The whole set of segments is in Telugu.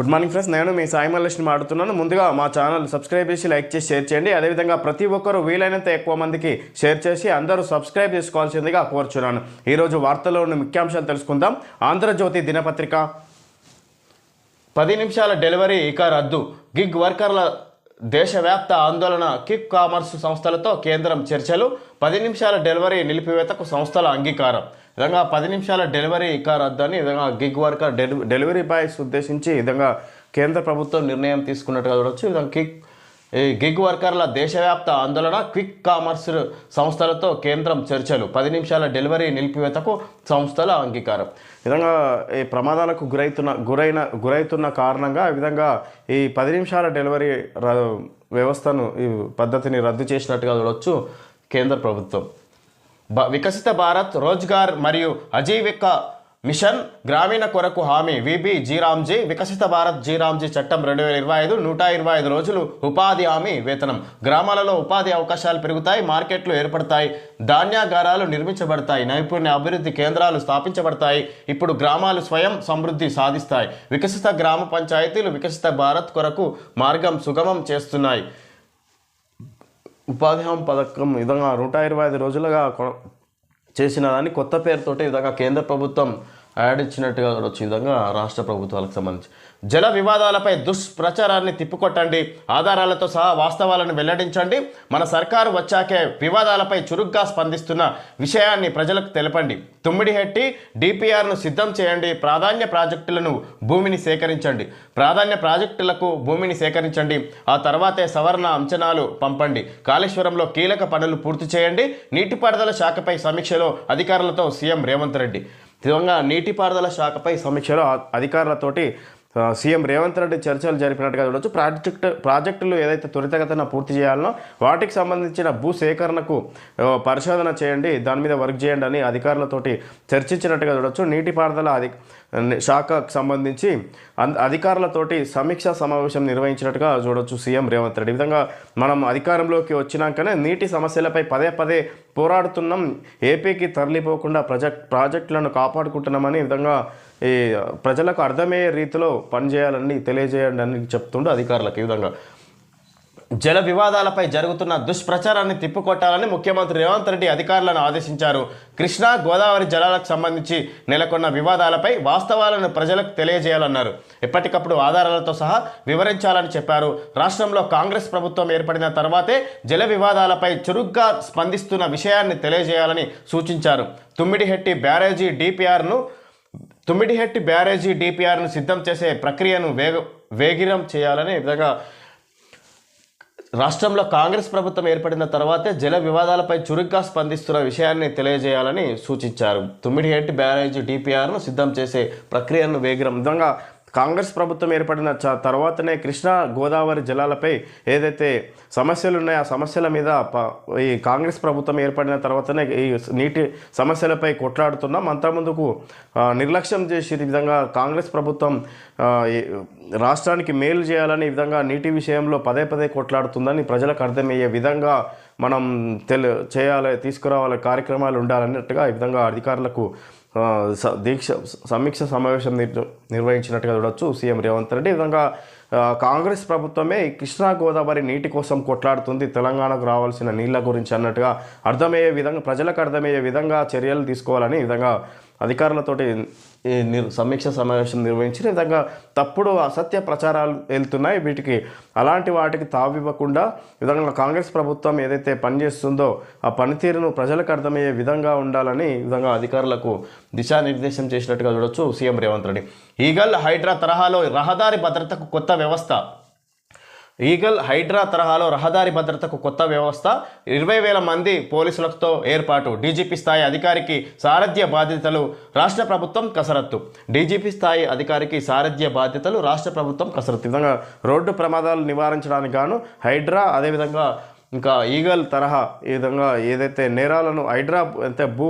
గుడ్ మార్నింగ్ ఫ్రెండ్స్ నేను మీ సాయి మల్లేష్ని మాడుతున్నాను ముందుగా మా ఛానల్ సబ్స్క్రైబ్ చేసి లైక్ చేసి షేర్ చేయండి. అదేవిధంగా ప్రతి ఒక్కరూ వీలైనంత ఎక్కువ మందికి షేర్ చేసి అందరూ సబ్స్క్రైబ్ చేసుకోవాల్సిందిగా కోరుచున్నాను. ఈరోజు వార్తల్లో ఉన్న ముఖ్యాంశాలు తెలుసుకుందాం. ఆంధ్రజ్యోతి దినపత్రిక. పది నిమిషాల డెలివరీ ఇక రద్దు. గిగ్ వర్కర్ల దేశవ్యాప్త ఆందోళన కిక్ కామర్స్ సంస్థలతో కేంద్రం చర్చలు. పది నిమిషాల డెలివరీ నిలిపివేతకు సంస్థల అంగీకారం. విధంగా పది నిమిషాల డెలివరీ ఇక రద్దు అని విధంగా గిగ్ వర్కర్ డెలివరీ బాయ్స్ ఉద్దేశించి విధంగా కేంద్ర ప్రభుత్వం నిర్ణయం తీసుకున్నట్టుగా చూడవచ్చు విధంగా కిక్ ఈ గిగ్ వర్కర్ల దేశవ్యాప్త ఆందోళన క్విక్ కామర్స్ సంస్థలతో కేంద్రం చర్చలు. పది నిమిషాల డెలివరీ నిలిపివేతకు సంస్థల అంగీకారం. విధంగా ఈ ప్రమాదాలకు గురైతున్న గురైన గురైతున్న కారణంగా ఈ విధంగా ఈ పది నిమిషాల డెలివరీ వ్యవస్థను ఈ పద్ధతిని రద్దు చేసినట్టుగా చూడవచ్చు కేంద్ర ప్రభుత్వం. వికసిత భారత్ రోజ్గార్ మరియు అజీవిక మిషన్ గ్రామీణ కొరకు హామీ. విబి జీరామ్జీ వికసిత భారత్ జీరామ్జీ చట్టం రెండు వేల ఇరవై ఐదు నూట ఇరవై ఐదు రోజులు ఉపాధి హామీ వేతనం. గ్రామాలలో ఉపాధి అవకాశాలు పెరుగుతాయి మార్కెట్లు ఏర్పడతాయి ధాన్యాగారాలు నిర్మించబడతాయి నైపుణ్య అభివృద్ధి కేంద్రాలు స్థాపించబడతాయి. ఇప్పుడు గ్రామాలు స్వయం సమృద్ధి సాధిస్తాయి. వికసిత గ్రామ పంచాయతీలు వికసిత భారత్ కొరకు మార్గం సుగమం చేస్తున్నాయి. ఉపాధి హామీ పథకం విధంగా నూట ఇరవై ఐదు రోజులుగా కొ- చేసిన దాన్ని కొత్త పేరుతోటి ఈ విధంగా కేంద్ర ప్రభుత్వం యాడ్ ఇచ్చినట్టుగా చూడొచ్చు ఈ విధంగా రాష్ట్ర ప్రభుత్వాలకు సంబంధించి. జల వివాదాలపై దుష్ప్రచారాన్ని తిప్పికొట్టండి. ఆధారాలతో సహా వాస్తవాలను వెల్లడించండి. మన సర్కారు వచ్చాకే వివాదాలపై చురుగ్గా స్పందిస్తున్న విషయాన్ని ప్రజలకు తెలపండి. తుమ్మిడిహెట్టి డిపిఆర్ను సిద్ధం చేయండి. ప్రాధాన్య ప్రాజెక్టులను భూమిని సేకరించండి. ప్రాధాన్య ప్రాజెక్టులకు భూమిని సేకరించండి. ఆ తర్వాతే సవరణ అంచనాలు పంపండి. కాళేశ్వరంలో కీలక పనులు పూర్తి చేయండి. నీటిపారుదల శాఖపై సమీక్షలో అధికారులతో సీఎం రేవంత్ రెడ్డి. తెలంగాణ నీటిపారుదల శాఖపై సమీక్షలో అధికారులతోటి సీఎం రేవంత్ రెడ్డి చర్చలు జరిపినట్టుగా చూడొచ్చు. ప్రాజెక్ట్ ప్రాజెక్టులు ఏదైతే త్వరితగతన పూర్తి చేయాలనో వాటికి సంబంధించిన భూ సేకరణకు పరిశోధన చేయండి దాని మీద వర్క్ చేయండి అని అధికారులతోటి చర్చించినట్టుగా చూడొచ్చు. నీటిపారుదల అధి శాఖకు సంబంధించి అన్- అధికారులతోటి సమీక్షా సమావేశం నిర్వహించినట్టుగా చూడొచ్చు సీఎం రేవంత్ రెడ్డి. ఈ విధంగా మనం అధికారంలోకి వచ్చినాకనే నీటి సమస్యలపై పదే పదే పోరాడుతున్నాం. ఏపీకి తరలిపోకుండా ప్రాజెక్ట్ ప్రాజెక్టులను కాపాడుకుంటున్నామని విధంగా ఈ ప్రజలకు అర్థమయ్యే రీతిలో పనిచేయాలని తెలియజేయండి అని చెప్తుండే అధికారులకు ఈ విధంగా. జల వివాదాలపై జరుగుతున్న దుష్ప్రచారాన్ని తిప్పికొట్టాలని ముఖ్యమంత్రి రేవంత్ రెడ్డి అధికారులను ఆదేశించారు. కృష్ణా గోదావరి జలాలకు సంబంధించి నెలకొన్న వివాదాలపై వాస్తవాలను ప్రజలకు తెలియజేయాలన్నారు. ఎప్పటికప్పుడు ఆధారాలతో సహా వివరించాలని చెప్పారు. రాష్ట్రంలో కాంగ్రెస్ ప్రభుత్వం ఏర్పడిన తర్వాతే జల వివాదాలపై చురుగ్గా స్పందిస్తున్న విషయాన్ని తెలియజేయాలని సూచించారు. తుమ్మిడిహెట్టి బ్యారేజీ డిపిఆర్ను తుమ్మిడిహెట్టి బ్యారేజీ డిపిఆర్ను సిద్ధం చేసే ప్రక్రియను వేగ వేగిరం చేయాలని విధంగా రాష్ట్రంలో కాంగ్రెస్ ప్రభుత్వం ఏర్పడిన తర్వాతే జల వివాదాలపై చురుగ్గా స్పందిస్తున్న విషయాన్ని తెలియజేయాలని సూచించారు. తుమ్మిడిహెట్టి బ్యారేజ్ డిపిఆర్ను సిద్ధం చేసే ప్రక్రియను వేగిరం. విధంగా కాంగ్రెస్ ప్రభుత్వం ఏర్పడిన చ తర్వాతనే కృష్ణా గోదావరి జలాలపై ఏదైతే సమస్యలు ఉన్నాయో ఆ సమస్యల మీద ఈ కాంగ్రెస్ ప్రభుత్వం ఏర్పడిన తర్వాతనే ఈ నీటి సమస్యలపై కొట్లాడుతున్నాం. అంతకుముందుకు నిర్లక్ష్యం చేసి ఈ విధంగా కాంగ్రెస్ ప్రభుత్వం రాష్ట్రానికి మేలు చేయాలని ఈ విధంగా నీటి విషయంలో పదే పదే కొట్లాడుతుందని ప్రజలకు అర్థమయ్యే విధంగా మనం తెలు చేయాలి తీసుకురావాలి కార్యక్రమాలు ఉండాలన్నట్టుగా ఈ విధంగా అధికారులకు స- దీక్ష సమీక్ష సమావేశం నిర్వహించినట్టుగా చూడొచ్చు. సీఎం రేవంత్ రెడ్డి విధంగా కాంగ్రెస్ ప్రభుత్వమే కృష్ణా గోదావరి నీటి కోసం కొట్లాడుతుంది. తెలంగాణకు రావాల్సిన నీళ్ళ గురించి అన్నట్టుగా అర్థమయ్యే విధంగా ప్రజలకు అర్థమయ్యే విధంగా చర్యలు తీసుకోవాలని విధంగా అధికారులతోటి ఈ సమీక్ష సమావేశం నిర్వహించిన విధంగా తప్పుడు అసత్య ప్రచారాలు వెళ్తున్నాయి. వీటికి అలాంటి వాటికి తావివ్వకుండా విధంగా కాంగ్రెస్ ప్రభుత్వం ఏదైతే పనిచేస్తుందో ఆ పనితీరును ప్రజలకు అర్థమయ్యే విధంగా ఉండాలని ఈ విధంగా అధికారులకు దిశానిర్దేశం చేసినట్టుగా చూడొచ్చు సీఎం రేవంత్ రెడ్డి. ఈగల్ హైడ్రా తరహాలో రహదారి భద్రతకు కొత్త వ్యవస్థ. ఈగల్ హైడ్రా తరహాలో రహదారి భద్రతకు కొత్త వ్యవస్థ ఇరవై వేల మంది పోలీసులతో ఏర్పాటు. డీజీపీ స్థాయి అధికారికి సారథ్య బాధ్యతలు రాష్ట్ర ప్రభుత్వం కసరత్తు. డీజీపీ స్థాయి అధికారికి సారథ్య బాధ్యతలు రాష్ట్ర ప్రభుత్వం కసరత్తు. విధంగా రోడ్డు ప్రమాదాలు నివారించడానికి గాను హైడ్రా అదేవిధంగా ఇంకా ఈగల్ తరహా ఈ విధంగా ఏదైతే నేరాలను హైడ్రా అంటే భూ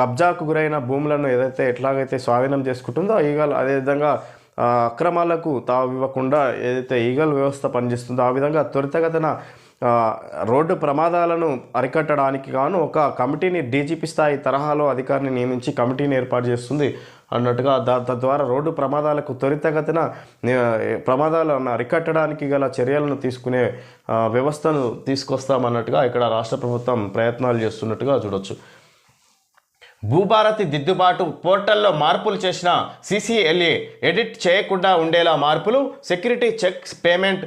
కబ్జాకు గురైన భూములను ఏదైతే ఎట్లాగైతే స్వాధీనం చేసుకుంటుందో ఈగల్ అదేవిధంగా అక్రమాలకు తావివ్వకుండా ఏదైతే ఈగల్ వ్యవస్థ పనిచేస్తుందో ఆ విధంగా త్వరితగతన రోడ్డు ప్రమాదాలను అరికట్టడానికి గాను ఒక కమిటీని డీజీపీ స్థాయి తరహాలో అధికారిని నియమించి కమిటీని ఏర్పాటు చేస్తుంది అన్నట్టుగా దా తద్వారా రోడ్డు ప్రమాదాలకు త్వరితగతిన ప్రమాదాలను అరికట్టడానికి గల చర్యలను తీసుకునే వ్యవస్థను తీసుకొస్తామన్నట్టుగా ఇక్కడ రాష్ట్ర ప్రభుత్వం ప్రయత్నాలు చేస్తున్నట్టుగా చూడొచ్చు. భూభారతి దిద్దుబాటు పోర్టల్లో మార్పులు చేసిన సిసిఎల్ఏ ఎడిట్ చేయకుండా ఉండేలా మార్పులు security checks payment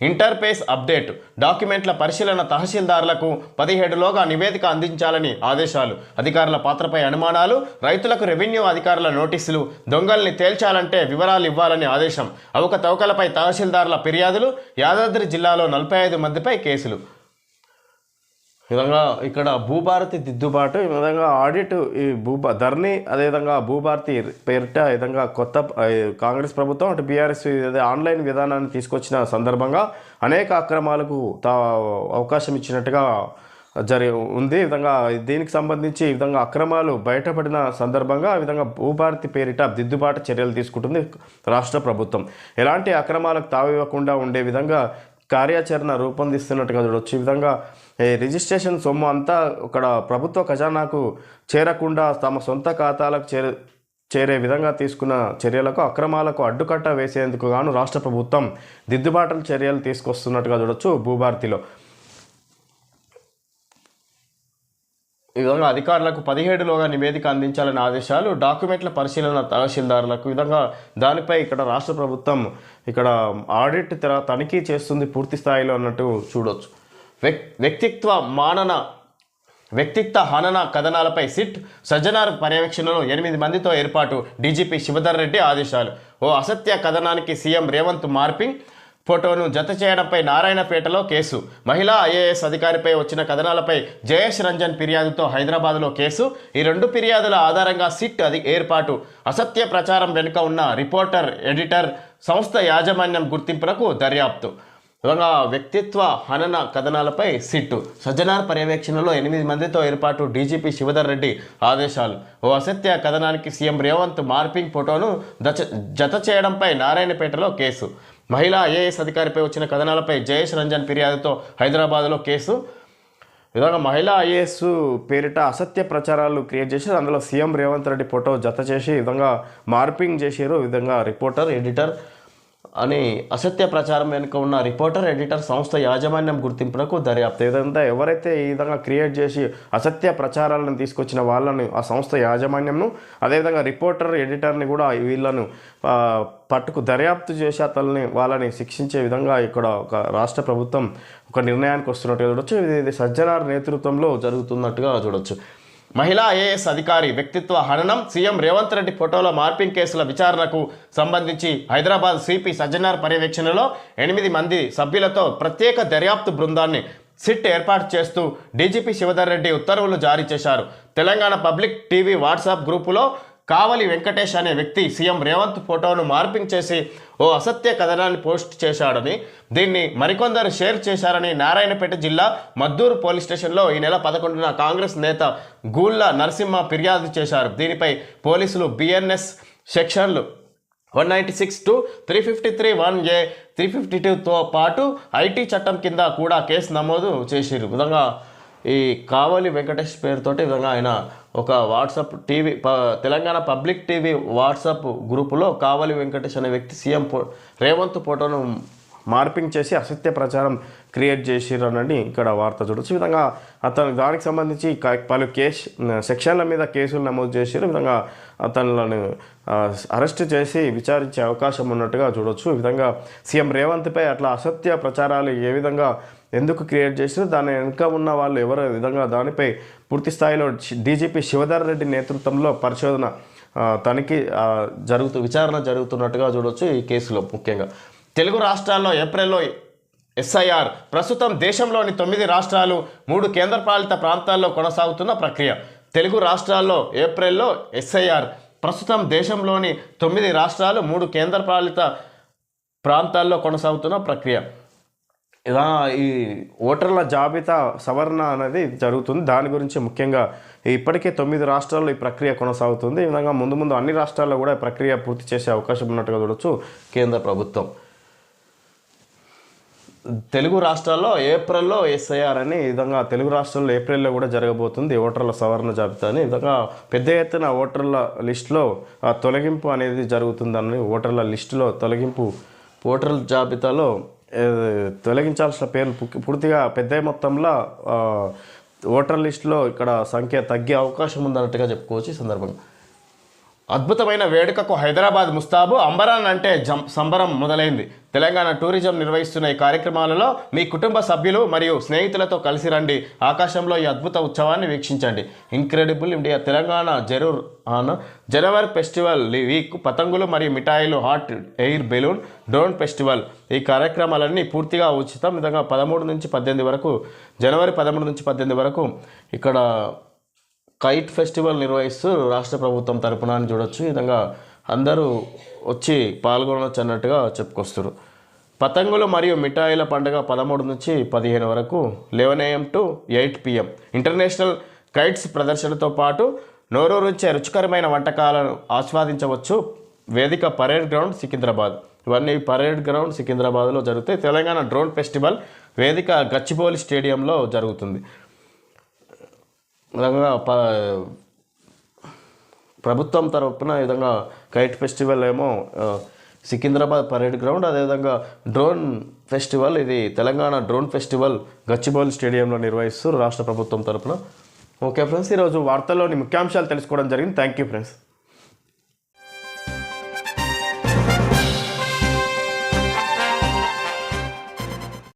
interface update డాక్యుమెంట్ల పరిశీలన తహసీల్దారులకు పదిహేడులోగా నివేదిక అందించాలని ఆదేశాలు. అధికారుల పాత్రపై అనుమానాలు రైతులకు రెవెన్యూ అధికారుల నోటీసులు దొంగల్ని తేల్చాలంటే వివరాలు ఇవ్వాలని ఆదేశం. అవకతవకలపై తహసీల్దారుల ఫిర్యాదులు యాదాద్రి జిల్లాలో నలభై ఐదు మందిపై కేసులు. విధంగా ఇక్కడ భూభారతి దిద్దుబాటు ఈ విధంగా ఆడిట్ ఈ భూభా ధరణి అదేవిధంగా భూభారతి పేరిట విధంగా కొత్త కాంగ్రెస్ ప్రభుత్వం అటు బీఆర్ఎస్ ఆన్లైన్ విధానాన్ని తీసుకొచ్చిన సందర్భంగా అనేక అక్రమాలకు తా అవకాశం ఇచ్చినట్టుగా జరి ఉంది. విధంగా దీనికి సంబంధించి ఈ విధంగా అక్రమాలు బయటపడిన సందర్భంగా ఈ విధంగా భూభారతి పేరిట దిద్దుబాటు చర్యలు తీసుకుంటుంది రాష్ట్ర ప్రభుత్వం. ఎలాంటి అక్రమాలకు తావివ్వకుండా ఉండే విధంగా కార్యాచరణ రూపొందిస్తున్నట్టుగా చూడవచ్చు ఈ విధంగా రిజిస్ట్రేషన్ సొమ్ము అంతా ఇక్కడ ప్రభుత్వ ఖజానాకు చేరకుండా తమ సొంత ఖాతాలకు చేరే చేరే విధంగా తీసుకున్న చర్యలకు అక్రమాలకు అడ్డుకట్ట వేసేందుకు గాను రాష్ట్ర ప్రభుత్వం దిద్దుబాటు చర్యలు తీసుకొస్తున్నట్టుగా చూడొచ్చు భూభారతిలో. ఈ విధంగా అధికారులకు పదిహేడులోగా నివేదిక అందించాలని ఆదేశాలు. డాక్యుమెంట్ల పరిశీలన తహసీల్దారులకు. విధంగా దానిపై ఇక్కడ రాష్ట్ర ప్రభుత్వం ఇక్కడ ఆడిట్ తనిఖీ చేస్తుంది పూర్తి స్థాయిలో అన్నట్టు చూడొచ్చు. వ్యక్ వ్యక్తిత్వ మానన వ్యక్తిత్వ హనన కథనాలపై సిట్ సజ్జనార్ పర్యవేక్షణలో ఎనిమిది మందితో ఏర్పాటు డీజీపీ శివధర్ రెడ్డి ఆదేశాలు. ఓ అసత్య కథనానికి సీఎం రేవంత్ మార్పింగ్ ఫోటోను జత చేయడంపై నారాయణపేటలో కేసు. మహిళా ఐఏఎస్ అధికారిపై వచ్చిన కథనాలపై జయేష్ రంజన్ ఫిర్యాదుతో హైదరాబాద్లో కేసు. ఈ రెండు ఫిర్యాదుల ఆధారంగా సిట్ అది ఏర్పాటు. అసత్య ప్రచారం వెనుక ఉన్న రిపోర్టర్ ఎడిటర్ సంస్థ యాజమాన్యం గుర్తింపులకు దర్యాప్తు. వ్యక్తిత్వ హనన కథనాలపై సిట్టు. సజ్జనార్ పర్యవేక్షణలో ఎనిమిది మందితో ఏర్పాటు డీజీపీ శివధర్ రెడ్డి ఆదేశాలు. ఓ అసత్య కథనానికి సీఎం రేవంత్ మార్పింగ్ ఫోటోను దచ జత చేయడంపై నారాయణపేటలో కేసు. మహిళా ఐఏఎస్ అధికారిపై వచ్చిన కథనాలపై జయేష్ రంజన్ ఫిర్యాదుతో హైదరాబాద్లో కేసు. ఈ విధంగా మహిళా ఐఏఎస్ పేరిట అసత్య ప్రచారాలు క్రియేట్ చేసి అందులో సీఎం రేవంత్ రెడ్డి ఫోటో జత చేసి విధంగా మార్పింగ్ చేసారు విధంగా రిపోర్టర్ ఎడిటర్ అని అసత్య ప్రచారం వెనుక ఉన్న రిపోర్టర్ ఎడిటర్ సంస్థ యాజమాన్యం గుర్తింపునకు దర్యాప్తు. ఏదంతా ఎవరైతే ఈ విధంగా క్రియేట్ చేసి అసత్య ప్రచారాలను తీసుకొచ్చిన వాళ్ళని ఆ సంస్థ యాజమాన్యంను అదేవిధంగా రిపోర్టర్ ఎడిటర్ని కూడా వీళ్ళను పట్టుకు దర్యాప్తు చేసి అతల్ని వాళ్ళని శిక్షించే విధంగా ఇక్కడ ఒక రాష్ట్ర ప్రభుత్వం ఒక నిర్ణయానికి వస్తున్నట్టుగా చూడొచ్చు. ఇది ఇది సజ్జనార్ నేతృత్వంలో జరుగుతున్నట్టుగా చూడొచ్చు. మహిళా ఐఏఎస్ అధికారి వ్యక్తిత్వ హననం సీఎం రేవంత్ రెడ్డి ఫోటోల మార్పింగ్ కేసుల విచారణకు సంబంధించి హైదరాబాద్ సిపి సజ్జనార్ పర్యవేక్షణలో ఎనిమిది మంది సభ్యులతో ప్రత్యేక దర్యాప్తు బృందాన్ని సిట్ ఏర్పాటు చేస్తూ డీజీపీ శివధర్ రెడ్డి ఉత్తర్వులు జారీ చేశారు. తెలంగాణ పబ్లిక్ టీవీ వాట్సాప్ గ్రూపులో కావలి వెంకటేష్ అనే వ్యక్తి సీఎం రేవంత్ ఫోటోను మార్పింగ్ చేసి ఓ అసత్య కథనాన్ని పోస్ట్ చేశాడని దీన్ని మరికొందరు షేర్ చేశారని నారాయణపేట జిల్లా మద్దూరు పోలీస్ స్టేషన్లో ఈ నెల పదకొండున కాంగ్రెస్ నేత గూళ్ళ నరసింహ ఫిర్యాదు చేశారు. దీనిపై పోలీసులు బిఎన్ఎస్ సెక్షన్లు one ninety six two three fifty three one A three fifty టూతో పాటు ఐటీ చట్టం కింద కూడా కేసు నమోదు చేసిరు విధంగా ఈ కావలి వెంకటేష్ పేరుతోటి విధంగా ఆయన ఒక వాట్సాప్ టీవీ ప తెలంగాణ పబ్లిక్ టీవీ వాట్సాప్ గ్రూపులో కావలి వెంకటేష్ అనే వ్యక్తి సీఎం ఫో రేవంత్ ఫోటోను మార్పింగ్ చేసి అసత్య ప్రచారం క్రియేట్ చేసిరనని ఇక్కడ వార్త చూడొచ్చు. ఈ విధంగా అతను దానికి సంబంధించి పలు కేసు సెక్షన్ల మీద కేసులు నమోదు చేసారు. విధంగా అతను అరెస్ట్ చేసి విచారించే అవకాశం ఉన్నట్టుగా చూడొచ్చు. ఈ విధంగా సీఎం రేవంత్పై అట్లా అసత్య ప్రచారాలు ఏ విధంగా ఎందుకు క్రియేట్ చేసారు దాని వెనుక ఉన్న వాళ్ళు ఎవరు? విధంగా దానిపై పూర్తి స్థాయిలో డీజీపీ శివధర్ రెడ్డి నేతృత్వంలో పరిశోధన తనిఖీ జరుగుతూ విచారణ జరుగుతున్నట్టుగా చూడొచ్చు ఈ కేసులో ముఖ్యంగా. తెలుగు రాష్ట్రాల్లో ఏప్రిల్లో ఎస్ఐఆర్ ప్రస్తుతం దేశంలోని తొమ్మిది రాష్ట్రాలు మూడు కేంద్రపాలిత ప్రాంతాల్లో కొనసాగుతున్న ప్రక్రియ. తెలుగు రాష్ట్రాల్లో ఏప్రిల్లో ఎస్ఐఆర్ ప్రస్తుతం దేశంలోని తొమ్మిది రాష్ట్రాలు మూడు కేంద్రపాలిత ప్రాంతాల్లో కొనసాగుతున్న ప్రక్రియ. ఇలా ఈ ఓటర్ల జాబితా సవరణ అనేది జరుగుతుంది. దాని గురించి ముఖ్యంగా ఇప్పటికే తొమ్మిది రాష్ట్రాల్లో ఈ ప్రక్రియ కొనసాగుతుంది. ఈ విధంగా ముందు ముందు అన్ని రాష్ట్రాల్లో కూడా ఈ ప్రక్రియ పూర్తి చేసే అవకాశం ఉన్నట్టుగా చూడొచ్చు కేంద్ర ప్రభుత్వం. తెలుగు రాష్ట్రాల్లో ఏప్రిల్లో ఎస్ఐఆర్ అని ఈ విధంగా తెలుగు రాష్ట్రాల్లో ఏప్రిల్లో కూడా జరగబోతుంది ఓటర్ల సవరణ జాబితాని ఈ విధంగా పెద్ద ఎత్తున ఓటర్ల లిస్టులో ఆ, తొలగింపు అనేది జరుగుతుందని ఓటర్ల లిస్టులో తొలగింపు ఓటర్ల జాబితాలో తొలగించాల్సిన పేర్లు పూర్తిగా పెద్ద మొత్తంలో ఓటర్ లిస్టులో ఇక్కడ సంఖ్య తగ్గే అవకాశం ఉందన్నట్టుగా చెప్పుకోవచ్చు ఈ సందర్భంగా అద్భుతమైన వేడుకకు హైదరాబాద్ ముస్తాబు అంబరాన్ అంటే జం సంబరం మొదలైంది. తెలంగాణ టూరిజం నిర్వహిస్తున్న ఈ కార్యక్రమాలలో మీ కుటుంబ సభ్యులు మరియు స్నేహితులతో కలిసి రండి. ఆకాశంలో ఈ అద్భుత ఉత్సవాన్ని వీక్షించండి. ఇంక్రెడిబుల్ ఇండియా తెలంగాణ జరూర్ ఆన్ జనవరి ఫెస్టివల్ వీక్ పతంగులు మరియు మిఠాయిలు hot air balloon drone festival. ఈ కార్యక్రమాలన్నీ పూర్తిగా ఉచితం. విధంగా పదమూడు నుంచి పద్దెనిమిది వరకు జనవరి పదమూడు నుంచి పద్దెనిమిది వరకు ఇక్కడ కైట్ ఫెస్టివల్ నిర్వహిస్తూ రాష్ట్ర ప్రభుత్వం తరపున అని చూడొచ్చు. ఈ విధంగా అందరూ వచ్చి పాల్గొనవచ్చు అన్నట్టుగా చెప్పుకొస్తారు. పతంగులు మరియు మిఠాయిల పండుగ పదమూడు నుంచి పదిహేను వరకు eleven AM to eight PM. International kites ప్రదర్శనతో పాటు నోరూరించే రుచికరమైన వంటకాలను ఆస్వాదించవచ్చు వేదిక పరేడ్ గ్రౌండ్ సికింద్రాబాద్. ఇవన్నీ పరేడ్ గ్రౌండ్ సికింద్రాబాద్లో జరుగుతాయి. తెలంగాణ డ్రోన్ ఫెస్టివల్ వేదిక గచ్చిబౌలి స్టేడియంలో జరుగుతుంది. విధంగా ప ప్రభుత్వం తరపున ఈ విధంగా కైట్ ఫెస్టివల్ ఏమో సికింద్రాబాద్ పరేడ్ గ్రౌండ్ అదేవిధంగా డ్రోన్ ఫెస్టివల్ ఇది తెలంగాణ డ్రోన్ ఫెస్టివల్ గచ్చిబౌలి స్టేడియంలో నిర్వహిస్తూ రాష్ట్ర ప్రభుత్వం తరపున. ఓకే ఫ్రెండ్స్ ఈరోజు వార్తల్లోని ముఖ్యాంశాలు తెలుసుకోవడం జరిగింది. Thank you friends.